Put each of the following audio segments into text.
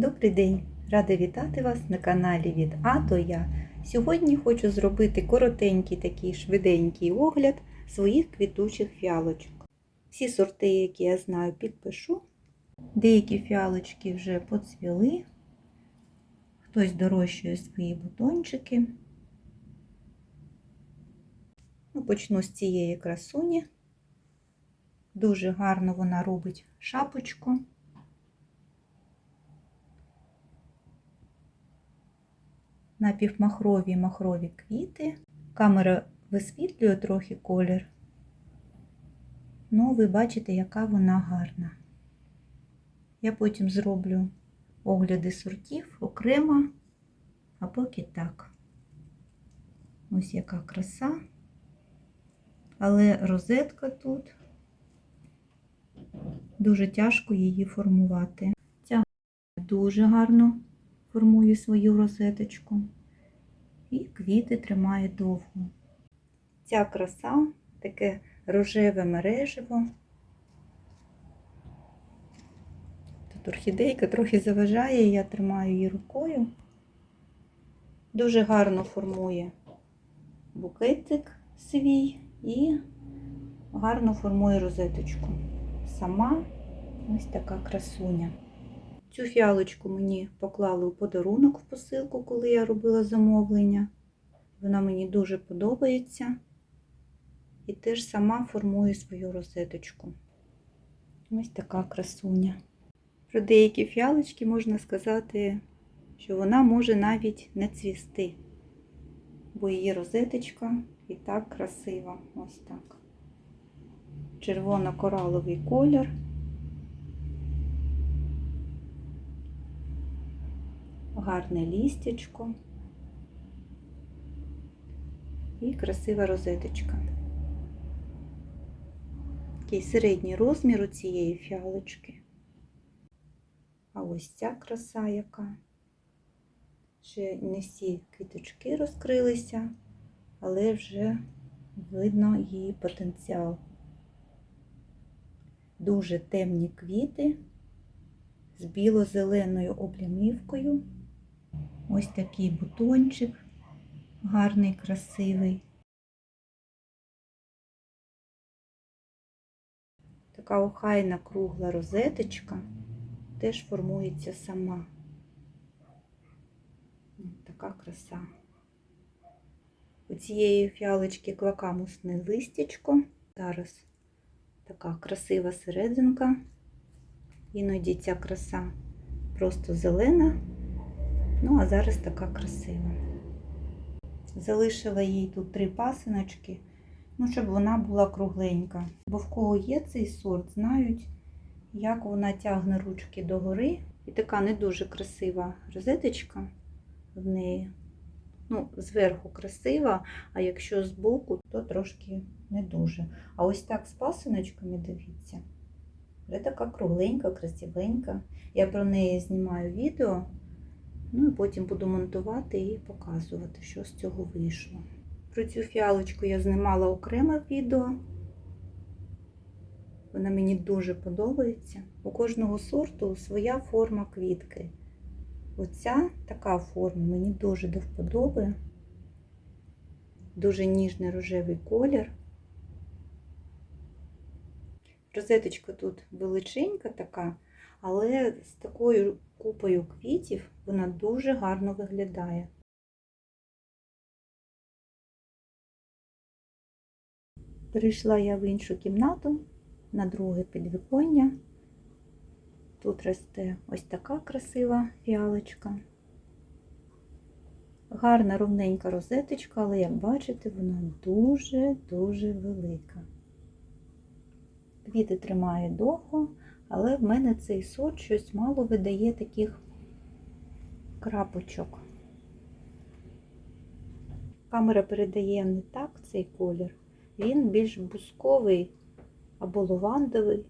Добрий день! Рада вітати вас на каналі від А до Я. Сьогодні хочу зробити коротенький такий швиденький огляд своїх квітучих фіалочок. Всі сорти, які я знаю, підпишу. Деякі фіалочки вже поцвіли, хтось дорощує свої бутончики. Ну, почну з цієї красуні. Дуже гарно вона робить шапочку. Напівмахрові махрові квіти. Камера висвітлює трохи колір. Ну, ви бачите, яка вона гарна. Я потім зроблю огляди сортів окремо, а поки так. Ось яка краса. Але розетка тут дуже тяжко її формувати. Ця дуже гарно формує свою розеточку. І квіти тримає довго. Ця краса таке рожеве мереживо. Тут орхідейка трохи заважає, я тримаю її рукою. Дуже гарно формує букетик свій і гарно формує розеточку. Сама ось така красуня. Цю фіалочку мені поклали у подарунок в посилку, коли я робила замовлення. Вона мені дуже подобається. І теж сама формую свою розеточку. Ось така красуня. Про деякі фіалочки можна сказати, що вона може навіть не цвісти, бо її розеточка і так красива. Ось так. Червоно-кораловий колір. Гарне лістячко і красива розеточка. Такий середній розмір у цієї фіалочки. А ось ця краса яка. Ще не всі квіточки розкрилися, але вже видно її потенціал. Дуже темні квіти з біло-зеленою облямівкою. Ось такий бутончик, гарний, красивий. Така охайна кругла розеточка теж формується сама. Ось така краса. У цієї фіалочки квакамусне листячко. Зараз така красива серединка. Іноді ця краса просто зелена. Ну, а зараз така красива. Залишила їй тут три пасиночки, ну, щоб вона була кругленька. Бо в кого є цей сорт, знають, як вона тягне ручки догори. І така не дуже красива розеточка в неї. Ну, зверху красива, а якщо збоку, то трошки не дуже. А ось так з пасиночками, дивіться, вже така кругленька, красивенька. Я про неї знімаю відео. Ну і потім буду монтувати і показувати, що з цього вийшло. Про цю фіалочку я знімала окреме відео. Вона мені дуже подобається. У кожного сорту своя форма квітки. Оця така форма мені дуже до вподоби. Дуже ніжний рожевий колір. Розеточка тут величенька така, але з такою купою квітів вона дуже гарно виглядає. Перейшла я в іншу кімнату на друге підвіконня. Тут росте ось така красива фіалочка. Гарна ровненька розеточка, але, як бачите, вона дуже-дуже велика. Квіти тримає довго, але в мене цей сорт щось мало видає таких крапочок. Камера передає не так цей колір, він більш бусковий або лавандовий,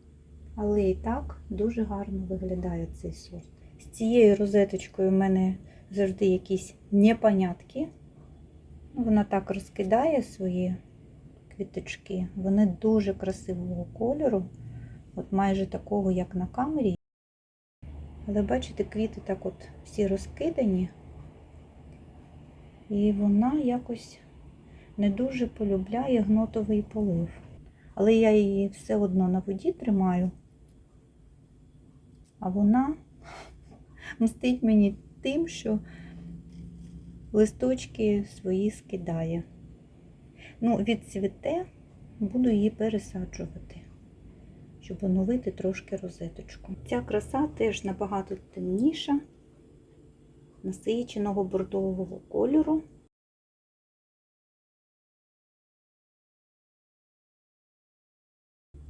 але і так дуже гарно виглядає цей сорт. З цією розеточкою в мене завжди якісь непонятки. Вона так розкидає свої квіточки, вони дуже красивого кольору, от майже такого, як на камері. Але бачите, квіти так от всі розкидані. І вона якось не дуже полюбляє гнотовий полив. Але я її все одно на воді тримаю, а вона мстить мені тим, що листочки свої скидає. Ну, відцвіте, буду її пересаджувати, щоб оновити трошки розеточку. Ця краса теж набагато темніша, насиченого бордового кольору.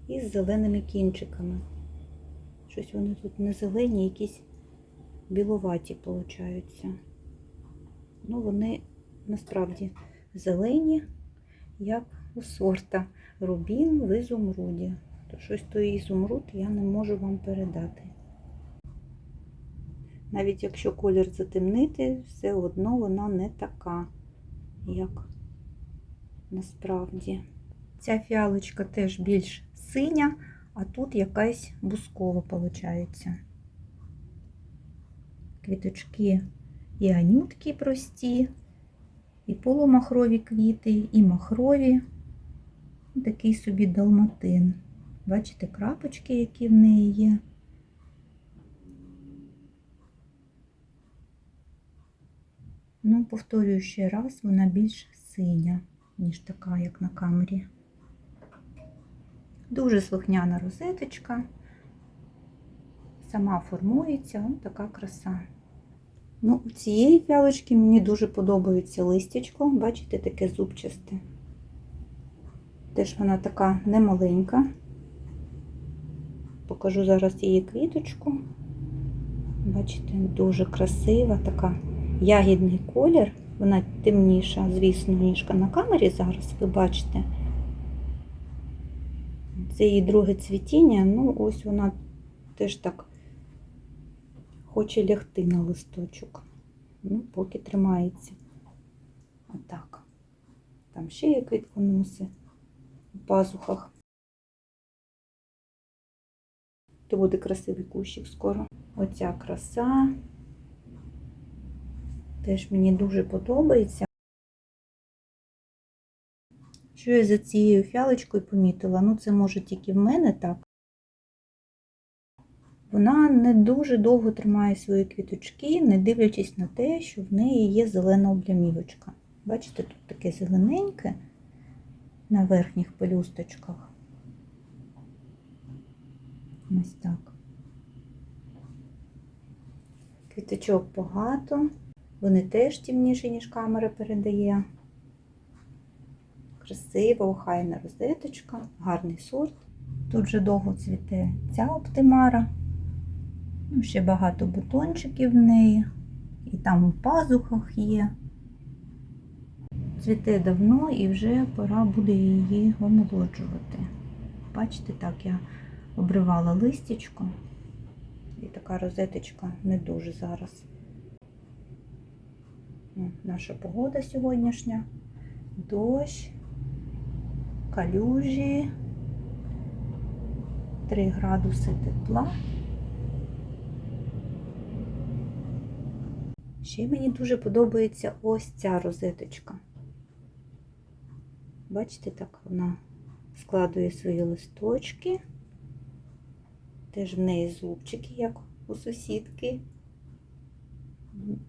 І з зеленими кінчиками. Щось вони тут не зелені, якісь біловаті получаються. Ну, вони насправді зелені, як у сорта рубін в ізумруді. То щось той ізумруд я не можу вам передати. Навіть якщо колір затемнити, все одно вона не така, як насправді. Ця фіалочка теж більш синя, а тут якась бускова виходить. Квіточки і анютки прості, і полумахрові квіти, і махрові. Такий собі далматин. Бачите, крапочки, які в неї є. Ну, повторюю ще раз, вона більш синя, ніж така, як на камері. Дуже слухняна розеточка. Сама формується, ось така краса. Ну, у цієї фіалочки мені дуже подобається листячко. Бачите, таке зубчасте. Теж вона така немаленька. Покажу зараз її квіточку. Бачите, дуже красива, така ягідний колір. Вона темніша, звісно, ніж на камері зараз, ви бачите. Це її друге цвітіння, ну ось вона теж так хоче лягти на листочок. Ну, поки тримається. Отак. Там ще є квітконоси у пазухах. То буде красивий кущик скоро. Оця краса. Теж мені дуже подобається. Що я за цією фіалочкою помітила? Ну, це може тільки в мене так. Вона не дуже довго тримає свої квіточки, не дивлячись на те, що в неї є зелена облямівочка. Бачите, тут таке зелененьке на верхніх пелюсточках. Ось так. Квіточок багато, вони теж темніші, ніж камера передає. Красива, охайна розеточка, гарний сорт. Тут вже довго цвіте ця оптимара. Ну, ще багато бутончиків в неї. І там у пазухах є. Цвіте давно і вже пора буде її омолоджувати. Бачите, так я обривала листячко. І така розеточка не дуже зараз. Ну, Наша погода сьогоднішня. Дощ, калюжі, 3 градуси тепла. Ще мені дуже подобається ось ця розеточка. Бачите, так вона складує свої листочки. Теж в неї зубчики, як у сусідки.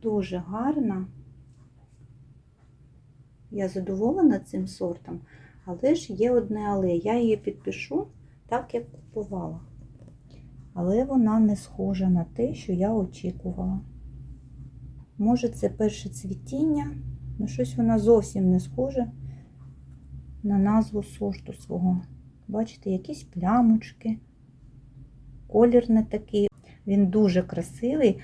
Дуже гарна. Я задоволена цим сортом, але ж є одне але. Я її підпишу так, як купувала. Але вона не схожа на те, що я очікувала. Може, це перше цвітіння, але щось вона зовсім не схожа на назву сорту свого. Бачите, якісь плямочки, колір не такий. Він дуже красивий.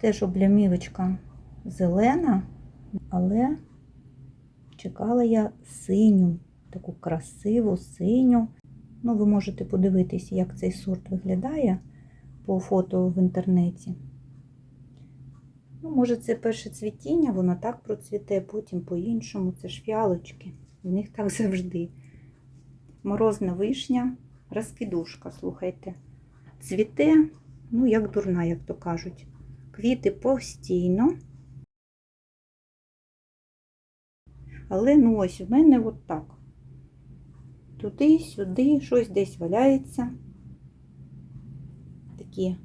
Теж облямівочка зелена, але чекала я синю, таку красиву синю. Ну, ви можете подивитись, як цей сорт виглядає по фото в інтернеті. Ну, може, це перше цвітіння, воно так процвіте, потім по-іншому. Це ж фіалочки. В них так завжди. Морозна вишня, розкидушка, слухайте. Цвіте ну, як дурна, як то кажуть. Квіти постійно. Але ну ось в мене от так. Туди, сюди, щось десь валяється. Такі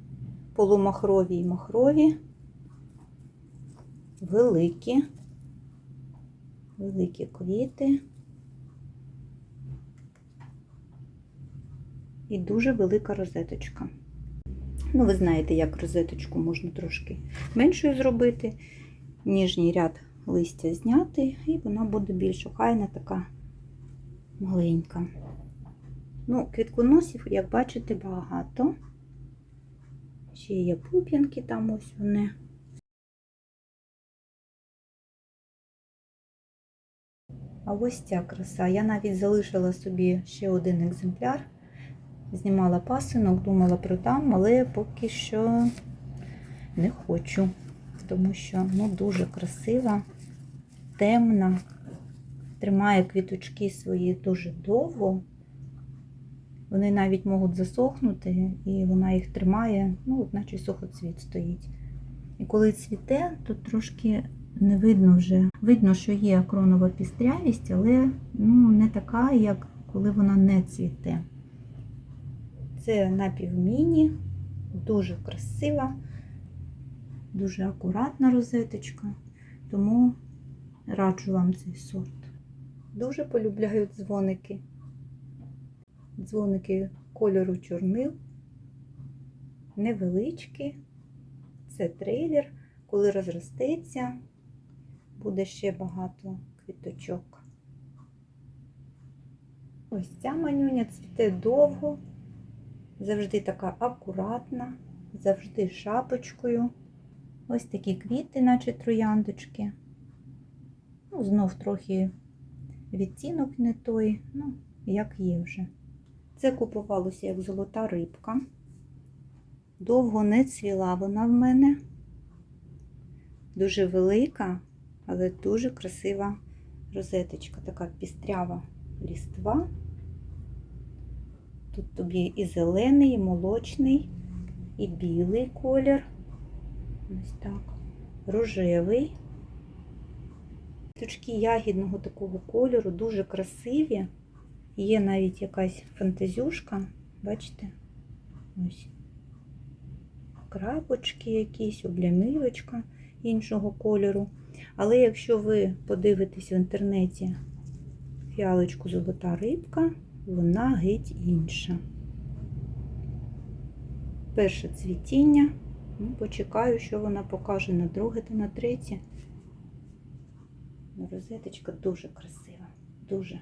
полумахрові і махрові, великі, великі квіти. І дуже велика розеточка. Ну, ви знаєте, як розеточку можна трошки меншою зробити. Ніжній ряд листя зняти, і вона буде більш охайна, така маленька. Ну, квітконосів, як бачите, багато. Ще є пуп'янки там ось вони. А ось ця краса. Я навіть залишила собі ще один екземпляр. Знімала пасинок, думала продам, але поки що не хочу, тому що ну, дуже красива, темна, тримає квіточки свої дуже довго. Вони навіть можуть засохнути, і вона їх тримає, ну, наче сухоцвіт стоїть. І коли цвіте, то трошки не видно вже. Видно, що є кронова пістрявість, але ну, не така, як коли вона не цвіте. Це напівміні, дуже красива, дуже акуратна розеточка, тому раджу вам цей сорт. Дуже полюбляю дзвоники. Дзвоники кольору чорнил, невеличкі. Це трейлер, коли розростеться, буде ще багато квіточок. Ось ця манюня цвіте довго, завжди така акуратна, завжди шапочкою. Ось такі квіти, наче трояндочки. Ну, знов трохи відтінок не той, ну, як є вже. Це купувалося як золота рибка. Довго не цвіла вона в мене. Дуже велика, але дуже красива розеточка, така пістрява ліства. Тут тобі і зелений, і молочний, і білий колір. Ось так. Рожевий. Точки ягідного такого кольору, дуже красиві. Є навіть якась фантазюшка, бачите? Ось. Крапочки якісь, облямівочка іншого кольору. Але якщо ви подивитесь в інтернеті фіалочку золота рибка, вона геть інша. Перше цвітіння. Ну, почекаю, що вона покаже на друге та на третє. Ну, Розеточка дуже красива, дуже.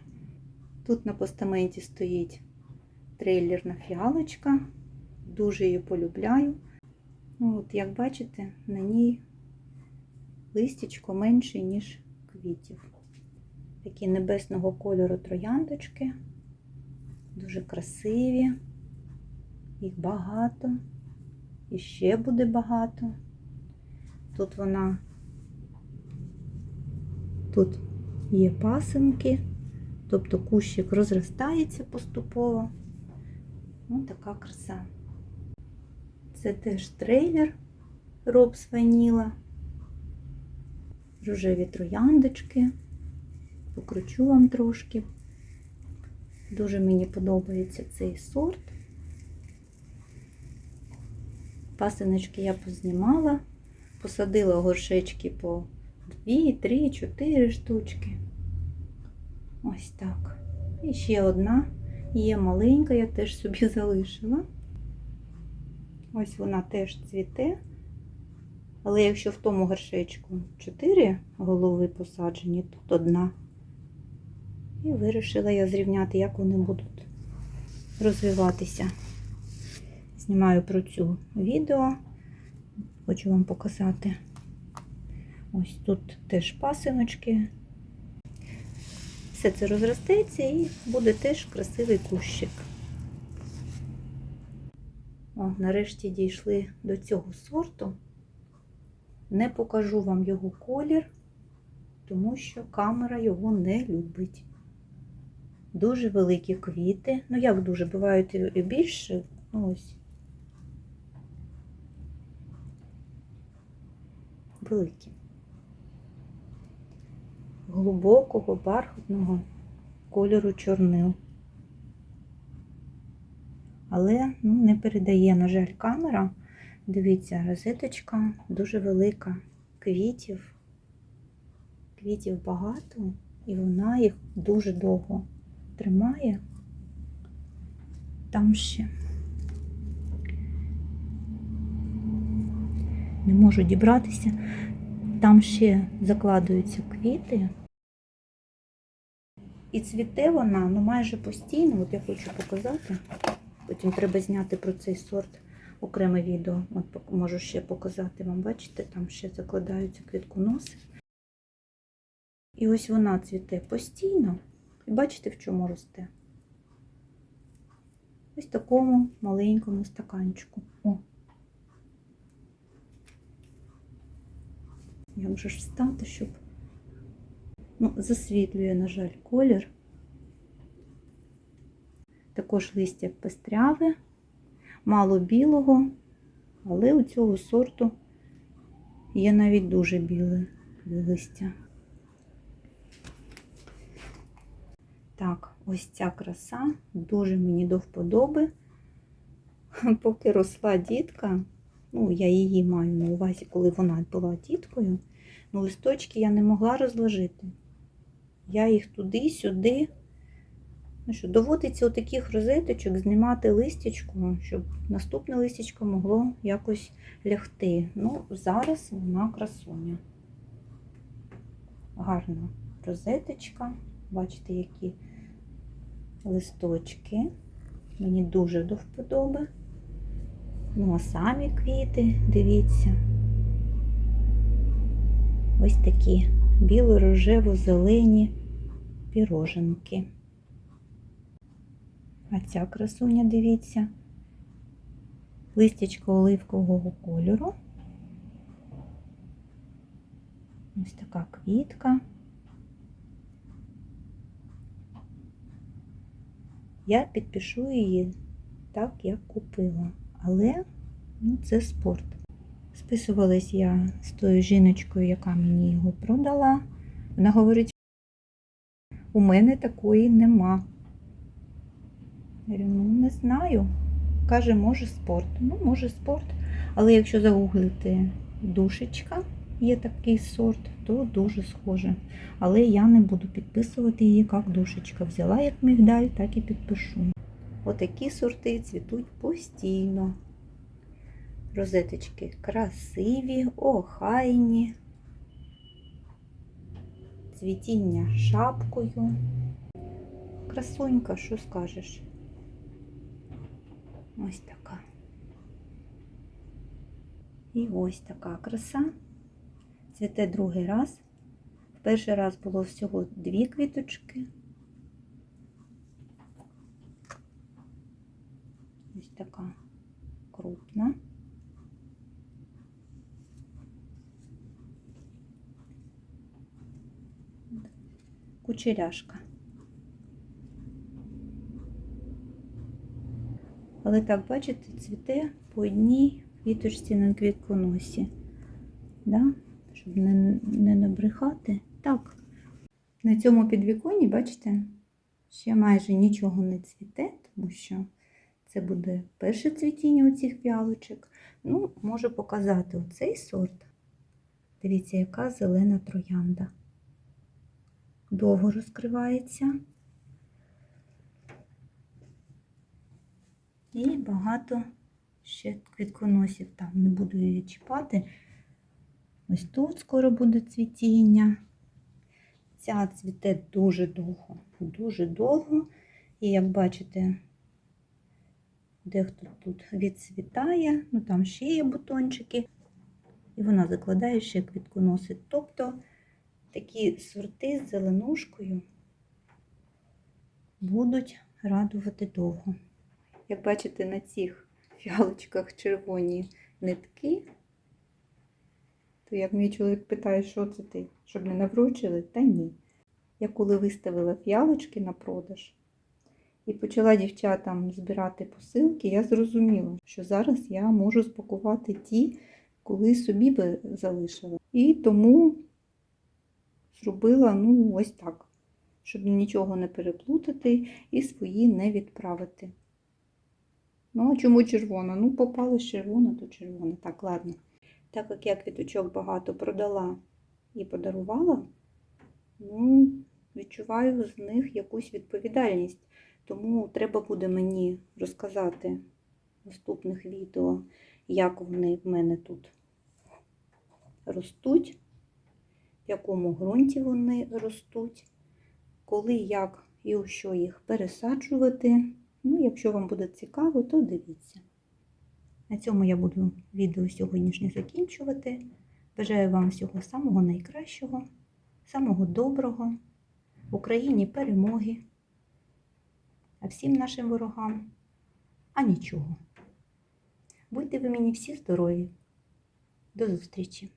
Тут на постаменті стоїть трейлерна фіалочка. Дуже її полюбляю. Ну, от, як бачите, на ній листячко менше, ніж квітів. Такі небесного кольору трояндочки. Дуже красиві. Їх багато. І ще буде багато. Тут вона, тут є пасинки. Тобто кущик розростається поступово. Ось така краса. Це теж трейлер Робс Ваніла. Рожеві трояндочки. Покручу вам трошки. Дуже мені подобається цей сорт. Пасиночки я познімала, посадила горшечки по 2, 3, 4 штучки. Ось так. І ще одна є маленька, я теж собі залишила. Ось вона теж цвіте. Але якщо в тому горшечку 4 голови посаджені, тут одна. І вирішила я зрівняти, як вони будуть розвиватися. Знімаю про цю відео, хочу вам показати. Ось тут теж пасиночки. Все це розростеться і буде теж красивий кущик. О, нарешті дійшли до цього сорту. Не покажу вам його колір, тому що камера його не любить дуже великі квіти. Ну, як дуже, бувають і більше. Ну, ось. Великі. Глибокого, бархатного кольору чорнил. Але ну, не передає, на жаль, камера. Дивіться, розеточка дуже велика. Квітів, квітів багато, і вона їх дуже довго тримає. Там ще не можу дібратися. Там ще закладуються квіти. І цвіте вона ну, майже постійно. От я хочу показати. Потім треба зняти про цей сорт окреме відео. От можу ще показати вам, бачите, там ще закладаються квітконоси. І ось вона цвіте постійно. І бачите, в чому росте? Ось такому маленькому стаканчику. О. Як же ж встати, щоб. Ну, засвітлює, на жаль, колір. Також листя пестряве, мало білого, але у цього сорту є навіть дуже біле листя. Так, ось ця краса дуже мені до вподоби. Поки росла дітка, ну, я її маю на увазі, коли вона була діткою, ну, листочки я не могла розложити. Я їх туди-сюди. Ну що, доводиться у таких розеточок знімати листячко, щоб наступне листячко могло якось лягти. Ну, зараз вона красуня. Гарна розеточка. Бачите, які листочки. Мені дуже до вподоби. Ну, а самі квіти, дивіться. Ось такі біло-рожево-зелені піроженки. А ця красуня, дивіться, листячко оливкового кольору. Ось така квітка. Я підпишу її так, як купила. Але ну, це спорт. Списувалась я з тою жіночкою, яка мені його продала. Вона говорить, у мене такої нема. Я говорю, ну не знаю. Каже, може спорт. Ну, може спорт. Але якщо загуглити душечка, є такий сорт, то дуже схоже. Але я не буду підписувати її як душечка. Взяла як мігдаль, так і підпишу. Отакі сорти цвітуть постійно. Розеточки красиві, охайні. Цвітіння шапкою. Красунька, що скажеш? Ось така. І ось така краса. Цвіте другий раз. В перший раз було всього дві квіточки. Ось така крупна. Кучеряшка. Але так, бачите, цвіте по одній квіточці на квітконосі. Да? Щоб не, не набрехати. Так, на цьому підвіконні, бачите, ще майже нічого не цвіте, тому що це буде перше цвітіння у цих фіалочок. Ну, можу показати оцей сорт. Дивіться, яка зелена троянда. Довго розкривається. І багато ще квітконосів там. Не буду її чіпати. Ось тут скоро буде цвітіння. Ця цвіте дуже довго, дуже довго. І як бачите, дехто тут відцвітає, ну там ще є бутончики, і вона закладає ще квітконоси. Тобто такі сорти з зеленушкою будуть радувати довго. Як бачите, на цих фіалочках червоні нитки, то як мій чоловік питає, що це ти, щоб не наврочили, та ні. Я коли виставила фіалочки на продаж і почала дівчатам збирати посилки, я зрозуміла, що зараз я можу спакувати ті, коли собі би залишила. І тому зробила ну, ось так, щоб нічого не переплутати і свої не відправити. Ну, а чому червона? Ну, попалась червона, то червона. Так, ладно. Так як я квіточок багато продала і подарувала, ну, відчуваю з них якусь відповідальність. Тому треба буде мені розказати в наступних відео, як вони в мене тут ростуть, в якому ґрунті вони ростуть, коли, як і у що їх пересаджувати. Ну, якщо вам буде цікаво, то дивіться. На цьому я буду відео сьогоднішнє закінчувати. Бажаю вам всього самого найкращого, самого доброго, в Україні перемоги, а всім нашим ворогам, а нічого. Будьте ви мені всі здорові. До зустрічі!